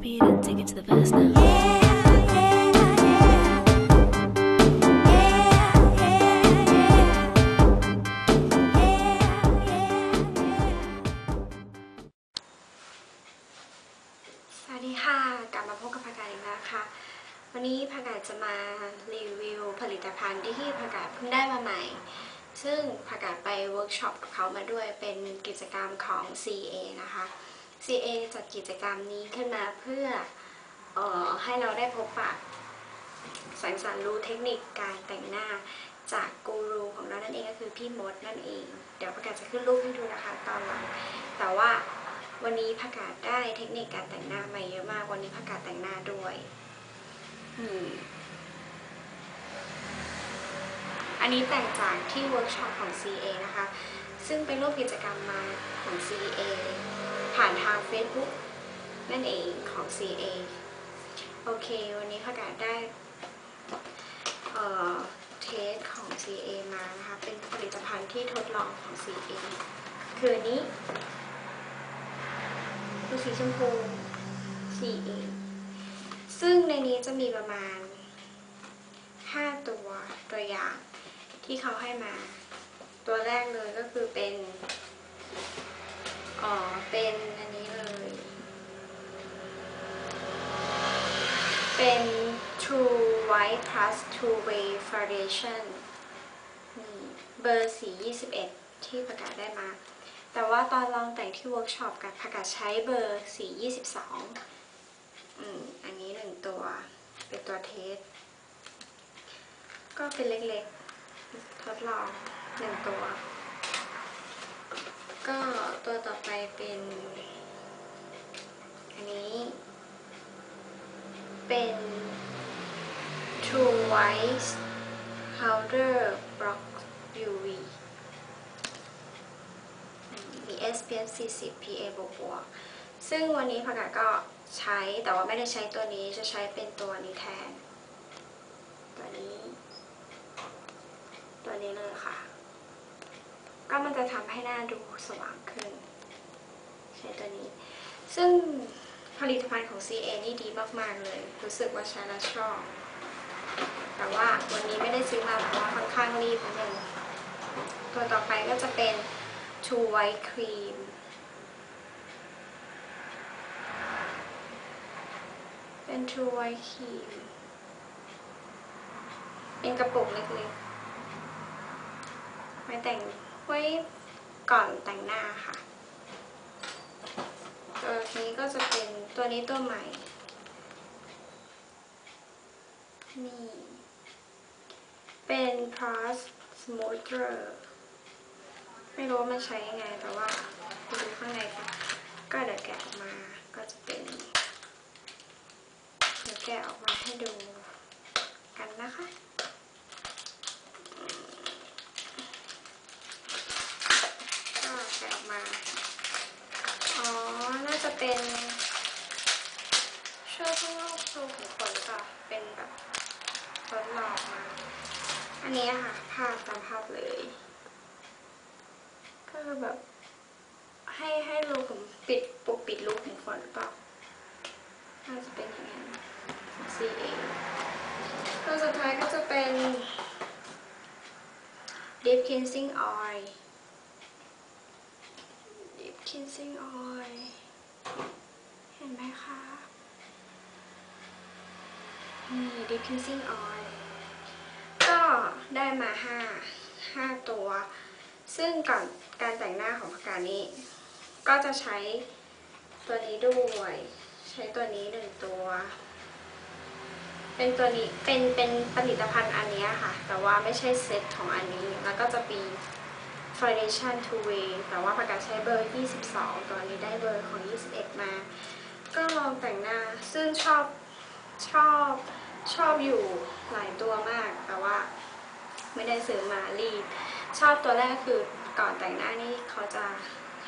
repeat it, take it to the verse now. Yeah. สวัสดีค่ะกลับมาพบกับผักาอีกแล้วค่ะวันนี้ผักกาดจะมารีวิวผลิตภัณฑ์ที่ผักกาดเพิ่งได้มาใหม่ซึ่งผักกาดไปเวิร์กช็อปกับเขามาด้วยเป็นกิจกรรมของ CA นะคะ CA จัดกิจกรรมนี้ขึ้นมาเพื่อออให้เราได้พบปะสังสรรค์รู้เทคนิคการแต่งหน้าจากกูรูของเรานั่นเองก็คือพี่มดนั่นเอง เดี๋ยวผักกาดจะขึ้นรูปให้ดูนะคะตอนหลัง แต่ว่าวันนี้ผักกาดได้เทคนิคการแต่งหน้ามาเยอะมาก วันนี้ผักกาดแต่งหน้าด้วยอันนี้แต่งจากที่เวิร์กช็อปของ CA นะคะ ซึ่งเป็นรูปกิจกรรมมาของ CA ผ่านทาง Facebook นั่นเองของ CA โอเค วันนี้ผักกาดได้เอ่อเทสของ CA มานะคะ เป็นผลิตภัณฑ์ที่ทดลองของ CA คืออันนี้คือสีชมพูสีเอซึ่งในนี้จะมีประมาณ 5 ตัวตัวอย่างที่เขาให้มา ตัวแรกเลยก็คือเป็น อ๋อ เป็นอันนี้เลย เป็น True White Plus Two Way Foundation นี่เบอร์สี 21 ที่ประกาศได้มา แต่ว่าตอนลองแต่งที่เวิร์กช็อปกับผักกาดใช้เบอร์สี 22 อืม อันนี้หนึ่งตัว เป็นตัวเทส ก็เป็นเล็กๆ ทดลองหนึ่งตัว ก็ตัวต่อไปเป็น อันนี้ เป็น True White Powder Block UV มี SPF 40 PA บวกบวกซึ่งวันนี้ผักกาดก็ใช้แต่ว่าไม่ได้ใช้ตัวนี้จะใช้เป็นตัวนี้แทน ตัวนี้ ตัวนี้เลยค่ะ ก็มันจะทำให้หน้าดูสว่างขึ้น ใช้ตัวนี้ ซึ่งผลิตภัณฑ์ของ CA นี่ดีมาก ๆ เลย รู้สึกว่าใช้แล้วชอบ แต่ว่าวันนี้ไม่ได้ซื้อมาเพราะว่าค่อนข้างรีบนิดนึงตัวต่อไปก็จะเป็น True White Cream เป็น True White Cream เป็นกระปุกเล็กๆไว้แต่ง ไว้ก่อนแต่งหน้าค่ะตัวนี้ก็จะเป็นตัวนี้ตัวใหม่ นี่ เป็น Plus Smoother ไม่รู้ว่ามันใช้ยังไง แต่ว่าไปดูข้างในกันก็เดี๋ยวแกะออกมาก็จะเป็น เดี๋ยวแกะออกมาให้ดูกันนะคะอืมก็แกะออกมา อ๋อ น่าจะ เป็นช่วยให้โรครูขุมขนหรือเปล่าเป็นแบบทดลองมา อันนี้ค่ะภาพตามภาพเลย ก็คือแบบให้ให้รูขุมปิดปกปิดรูขุมขนหรือเปล่าน่าจะเป็นอย่างนั้น CA ตัวสุดท้ายก็จะเป็น Deep Cleansing Oil Deep Cleansing Oil เห็นไหมคะ นี่ Deep Cleansing Oil ก็ได้มาห้าห้าตัว ซึ่งก่อนการแต่งหน้าของผักกาดนี้ ก็จะใช้ตัวนี้ด้วย ใช้ตัวนี้หนึ่งตัว เป็นตัวนี้ เป็นเป็นผลิตภัณฑ์อันนี้ค่ะ แต่ว่าไม่ใช่เซตของอันนี้ แล้วก็จะมี Foundation Two Way แต่ว่าผักกาดใช้เบอร์ 22ตัวนี้ได้เบอร์ของ 21 มา ก็ลองแต่งหน้า ซึ่งชอบชอบ ชอบอยู่หลายตัวมาก แต่ว่าไม่ได้ซื้อมารีบชอบตัวแรกคือก่อนแต่งหน้านี่เขาจะ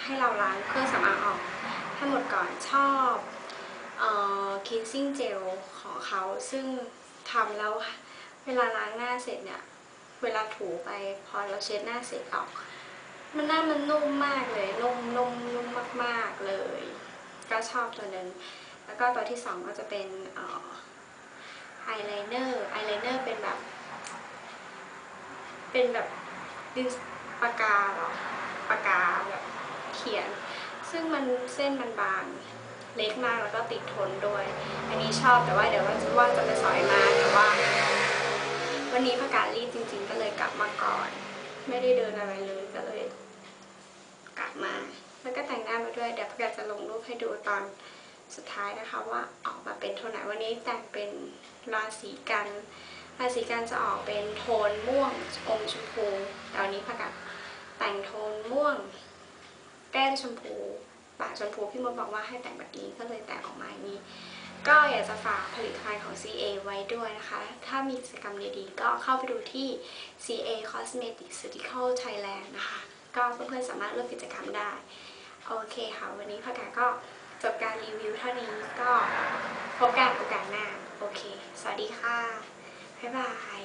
ให้เราล้างเครื่องสำอางออกให้หมดก่อนชอบเอ่อ cleansing gel ของเขาซึ่งทำแล้วเวลาล้างหน้าเสร็จเนี่ย เวลาถูไปพอเราเช็ดหน้าเสร็จออก มันหน้ามันนุ่มมากเลยนุ่มนุ่มนุ่มมาก ๆ เลย ก็ชอบตัวนั้นแล้วก็ตัวที่สองก็จะเป็นเอ่อ ไอไลเนอร์ไอไลเนอร์เป็นแบบ เป็นแบบดินปากกาหรอปากกาแบบเขียน ซึ่งมันเส้นมันบางเล็กมากแล้วก็ติดทนด้วย อันนี้ชอบแต่ว่าเดี๋ยวว่าจะว่าจะไปสอยมาแต่ว่า วันนี้ประกาศรีดจริง ๆ ก็เลยกลับมาก่อน ไม่ได้เดินอะไรเลยก็เลย กลับมา แล้วก็แต่งหน้ามาด้วยเดี๋ยวประกาศจะลงรูปให้ดูตอน สุดท้ายนะคะว่าออกมาเป็นโทนไหนวันนี้แต่งเป็นราศีกันราศีกันจะออกเป็นโทนม่วงอมชมพูแต่วันนี้ประกาศแต่งโทนม่วงแก้มชมพูปากชมพูพี่มดบอกว่าให้แต่งแบบนี้ก็เลยแต่งออกมาอย่างนี้ ก็อยากจะฝากผลิตภัณฑ์ของ CA ไว้ด้วยนะคะ ถ้ามีกิจกรรมดีๆ ก็เข้าไปดูที่ CA Cosmetic Surgical Thailand นะคะ ก็เพื่อนๆสามารถร่วมกิจกรรมได้ โอเคค่ะ วันนี้พักกาก็ จบการรีวิวเท่านี้ก็พบกันโอกาสหน้า โอเค สวัสดีค่ะ บ๊ายบาย